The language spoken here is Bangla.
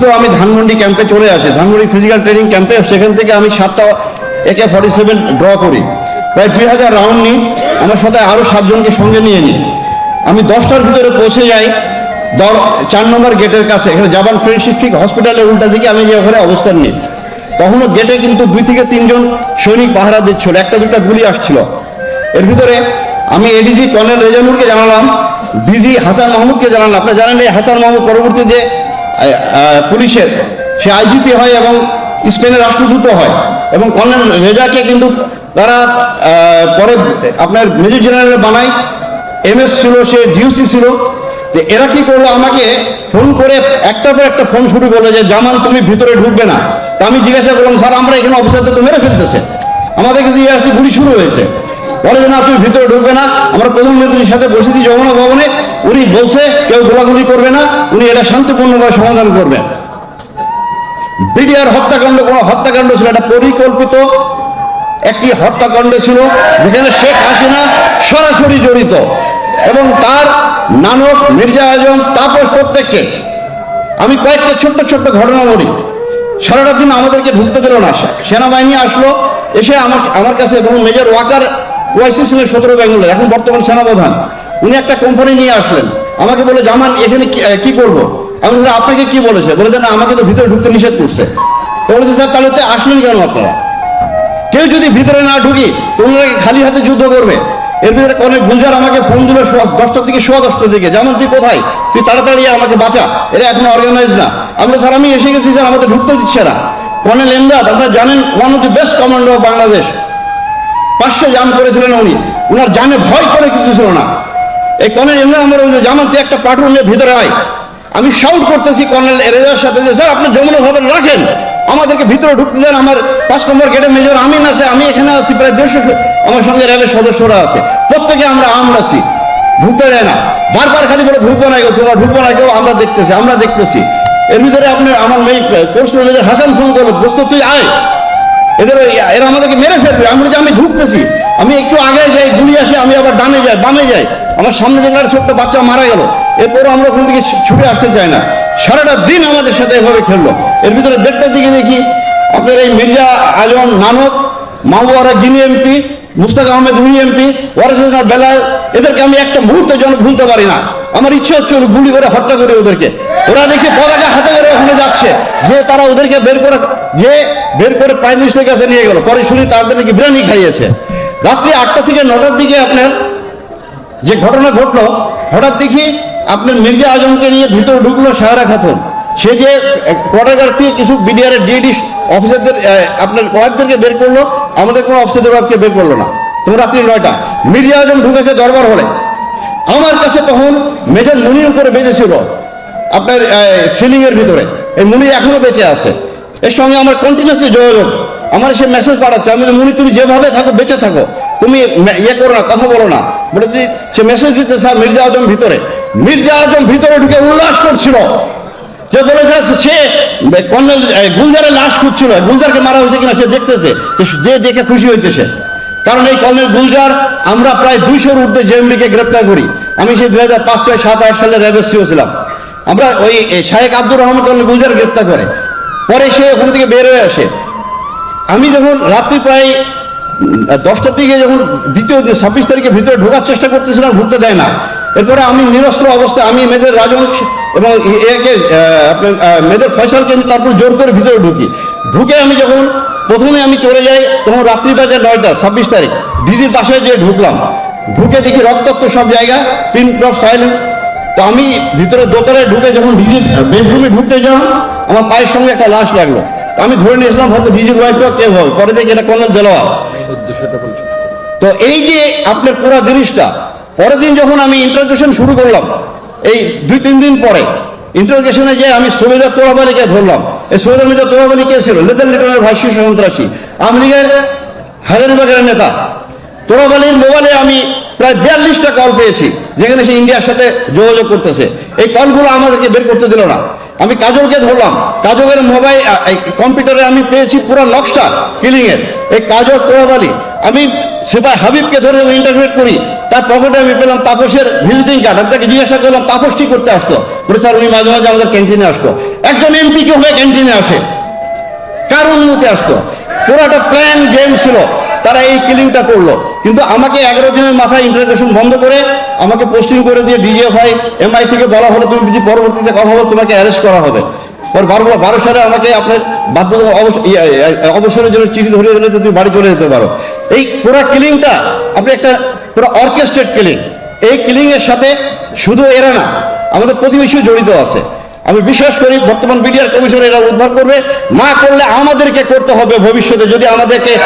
দ্রুত আমি ধানমন্ডি ক্যাম্পে চলে আসি। ধানমন্ডি ফিজিক্যাল ট্রেনিং ক্যাম্পে সেখান থেকে আমি সাতটা একে ফর্টি সেভেন ড্র করি। প্রায় দুই হাজার রাউন্ড নিই। আমার সাথে আরও সাতজনকে সঙ্গে নিয়ে নিই। আমি দশটার ভিতরে পৌঁছে যাই। দ- চার নম্বর গেটের কাছে এখানে জাপান ফ্রেন্ডশিপ ঠিক হসপিটালের উল্টা দিকে আমি যে ওখানে অবস্থান নিই। তখনও গেটে কিন্তু দুই থেকে তিনজন সৈনিক পাহারা দিচ্ছিল। একটা দুটা গুলি আসছিল। এর ভিতরে আমি এডিজি কর্নেল রেজানুরকে জানালাম ডিজি হাসান মাহমুদকে জানালাম। আপনি জানেন এই হাসান মাহমুদ পরবর্তী যে আহ, আহ, পুলিশের। সে আইজিপি হয় এবং স্পেনের রাষ্ট্রদূত হয় এবং কর্নেল রেজাকে কিন্তু তারা পরে আপনার মেজর জেনারেল বানায়। এমএস ছিল, সে ডিউসি ছিল। যে এরা কি করল? আমাকে ফোন করে একটার পর একটা ফোন শুরু করল যে, জামান, তুমি ভিতরে ঢুকবে না। তা আমি জিজ্ঞাসা করলাম, স্যার, আমরা এখানে অফিসারদের তো মেরে ফেলতেছে। আমাদের কাছে আসতে গুলি শুরু হয়েছে। বলে যে, না, তুমি ভিতরে ঢুকবে না। আমরা প্রধানমন্ত্রীর সাথে বসেছি যমুনা ভবনে। উনি বলছে, কেউ গোলাগুলি করবে না, উনি এটা শান্তিপূর্ণভাবে সমাধান করবেন বিডিআর হত্যাকাণ্ড, কোনো হত্যাকাণ্ড ছিল, এটা পরিকল্পিত একটি হত্যাকাণ্ড ছিল, যেখানে শেখ হাসিনা সরাসরি জড়িত। এবং তার নানক মির্জা আজম, তাপস প্রত্যেককে। আমি কয়েকটা ছোট্ট ছোট্ট ঘটনা বলি। সারাটা দিন আমাদেরকে ঢুকতে দিল না। সেনাবাহিনী আসলো, এসে আমার আমার কাছে এবং মেজর ওয়াকার ওয়াইসি ছিলেন সতেরো বেঙ্গলের এখন বর্তমান সেনাপ্রধান। উনি একটা কোম্পানি নিয়ে আসলেন। আমাকে বলে জামান এখানে কি- করব? আমি বললাম, আপনাকে কি বলেছে? বলে না আমাকে তো ভিতরে ঢুকতে নিষেধ করছে। বলেছে স্যার তাহলে তো আসলেন কেন আপনারা? কেউ যদি ভিতরে না ঢুকি তোমরা খালি হাতে যুদ্ধ করবে? এর ভিতরে অনেক গুলজার আমাকে ফোন দিল দশটার দিকে সোয়া দশটার দিকে যেমন তুই কোথায়? তুই তাড়াতাড়ি আমাকে বাঁচা এরা এখন অর্গানাইজ না। আমরা স্যার আমি এসে গেছি স্যার আমাদের ঢুকতে দিচ্ছে না। কর্নেল এমদাদ আপনারা জানেন one of the best commander of Bangladesh পাঁচশো জাম করেছিলেন উনি। উনার জানে ভয় করে কিছু ছিল না। এই কর্নেল এমদাদ আমার তুই একটা নিয়ে ভিতরে আয়। আমি শাউট করতেছি কর্নেল এরেজার সাথে যে, স্যার, আপনি যমুনা ভবন রাখেন। আমাদেরকে ভিতরে ঢুকতে দেন। আমার পাঁচ নম্বর গেটে মেজর আমিন আছে। আমি এখানে আছি। প্রায় দেড়শো আমার সঙ্গে র্যাবের সদস্যরা আছে। প্রত্যেকে আমরা আম আছি। ঢুকতে দেয় না। বারবার খালি বলে, ঢুকবো না কেউ, তোমরা ঢুকবো না কেউ, আমরা দেখতেছি আমরা দেখতেছি। এর ভিতরে আপনার আমার মেয়ে কোর্স মেজর হাসান ফোন করল দোস্ত তুই আয়। এদের এরা আমাদেরকে মেরে ফেলবে। আমি বলি যে, আমি ঢুকতেছি। আমি একটু আগে যাই গুলি আসে, আমি আবার ডানে যাই, বামে যাই। আমার সামনে দেখলে একটা ছোট্ট বাচ্চা মারা গেল এরপর আমরা ওখান থেকে ছুটে আসতে চাই না। সারাটা দিন আমাদের সাথে এভাবে খেললো। এর ভিতরে দেড়টার দিকে দেখি আপনার এই মির্জা আজম নানক মাহবুয়ারা গিনি এমপি, মুস্তাক আহমেদ হুই এমপি ওয়ারেসার বেলাল, এদেরকে আমি একটা মুহূর্তের জন্য ভুলতে পারি না। আমার ইচ্ছে হচ্ছে গুলি করে হত্যা করে ওদেরকে। ওরা দেখি পতাকা হাতে করে ওখানে যাচ্ছে। যে তারা ওদেরকে বের করে যে বের করে প্রাইম মিনিস্টারের কাছে নিয়ে গেল। পরে শুনি তাদের নাকি বিরিয়ানি খাইয়েছে। রাত্রি আটটা থেকে নটার দিকে আপনার যে ঘটনা ঘটলো, হঠাৎ দেখি আপনার মির্জা আজমকে নিয়ে ভিতরে ঢুকলো সাহারা খাতুন। সে যে কোয়ার্টার থেকে কিছু বিডিআর ডিডি অফিসারদের আপনার ওয়াইফদেরকে বের করল, আমাদের কোনো অফিসারদের ওয়াইফকে বের করল না। তখন রাত্রি নয়টা, মির্জা আজম ঢুকেছে দরবার হলে। আমার কাছে তখন মেজর মুনির উপরে বেঁচেছিল আপনার সিলিংয়ের ভিতরে। এই মুনি এখনও বেঁচে আছে। এর সঙ্গে আমার কন্টিনিউসলি যোগাযোগ। আমার সে মেসেজ পাঠাচ্ছে, আমি মুনি, তুমি যেভাবে থাকো, বেঁচে থাকো। তুমি ইয়ে করো না, কথা বলো না। বলে সে মেসেজ দিচ্ছে, স্যার, মির্জা আজম ভিতরে। মির্জা আজম ভিতরে ঢুকে উল্লাস করছিল। যে বলে যাচ্ছে সে কর্নেল গুলজারের লাশ খুঁজছিল। গুলজারকে মারা হয়েছে কিনা সে দেখতেছে। যে দেখে খুশি হয়েছে সে। কারণ এই কর্নেল গুলজার, আমরা প্রায় দুইশোর ঊর্ধ্বে জেএমডিকে গ্রেপ্তার করি। আমি সেই দুই হাজার পাঁচ ছয় সাত আট সালে র্যাবের সিও ছিলাম। আমরা ওই শাহেক আব্দুর রহমান কর্নেল গুলজার গ্রেপ্তার করে। পরে সে ওখান থেকে বের হয়ে আসে। আমি যখন রাত্রি প্রায় দশটার দিকে যখন দ্বিতীয় ছাব্বিশ তারিখে ভিতরে ঢোকার চেষ্টা করতেছিলাম ঢুকতে দেয় না। এরপরে আমি নিরস্ত্র অবস্থায়, আমি মেজর রাজবংশ এবং একে আপনার মেজর ফয়সালকে তারপর জোর করে ভিতরে ঢুকি। ঢুকে আমি যখন প্রথমে আমি চলে যাই, তখন রাত্রি বাজে নয়টা, ছাব্বিশ তারিখ, ডিজির বাসায় যেয়ে ঢুকলাম। ঢুকে দেখি রক্তাক্ত সব জায়গা, পিন অফ সাইলেন্স। তো আমি ভিতরে দোকানে ঢুকে যখন ডিজির বেডরুমে ঢুকতে গেলাম আমার পায়ের সঙ্গে একটা লাশ লাগল। আমি ধরে নিয়েছিলাম হয়তো ডিজির ওয়াইফও কে হবে পরে দেখি এটা কর্নেল দেলোয়ার তো এই যে আপনার পুরো জিনিসটা পরের দিন যখন আমি ইন্টারোগেশন শুরু করলাম এই দুই তিন দিন পরে ইন্টারোগেশনে যে আমি সুবেদা তোরাবালিকে ধরলাম এই সুবেদা মির্জা তোরাবালি কে ছিল? লেদার লিটনের ভাই শীর্ষ সন্ত্রাসী আওয়ামী লীগের হাজারিবাগের নেতা। তোরাবালির মোবাইলে আমি প্রায় বিয়াল্লিশটা কল পেয়েছি যেখানে সে ইন্ডিয়ার সাথে যোগাযোগ করতেছে। এই কলগুলো আমাদেরকে বের করতে দিল না। আমি কাজলকে ধরলাম। কাজলের মোবাইল কম্পিউটারে আমি পেয়েছি পুরো নকশা কিলিং এর এই কাজল তোরাবালি, আমি সেবা হাবিবকে ধরে ইন্টারভিউ করি, তার পকেটে আমি পেলাম তাপসের ভিজিটিং কার্ড আমি তাকে জিজ্ঞাসা করলাম, তাপস কি করতে আসতো বলে, স্যার, উনি মাঝে মাঝে আমাদের ক্যান্টিনে আসতো। একজন এমপি কে হয়ে ক্যান্টিনে আসে, কার অনুমতি আসতো? পুরো একটা প্ল্যান গেম ছিল। তারা এই কিলিংটা করল। কিন্তু আমাকে এগারো দিনের মাথায় ইন্টারগ্রেশন বন্ধ করে আমাকে পোস্টিং করে দিয়ে ডিজিএফআই এমআই থেকে বলা হলো তুমি যদি পরবর্তীতে কথা বলো তোমাকে অ্যারেস্ট করা হবে। পর বারো বারো সালে আমাকে আপনার বাধ্য অবস- ইয়ে, ইয়ে, অবসরের জন্য চিঠি ধরিয়ে দিলে তুমি বাড়ি চলে যেতে পারো। এই পুরো কিলিংটা আপনি একটা পুরো অর্কেস্ট্রেট কিলিং। এই কিলিং এর সাথে শুধু এরা না আমাদের প্রতিবেশীও জড়িত আছে। আমি বিশ্বাস করি বর্তমান বিডিআর কমিশন এরা উদ্ধার করবে। না করলে আমাদেরকে করতে হবে ভবিষ্যতে। যদি আমাদেরকে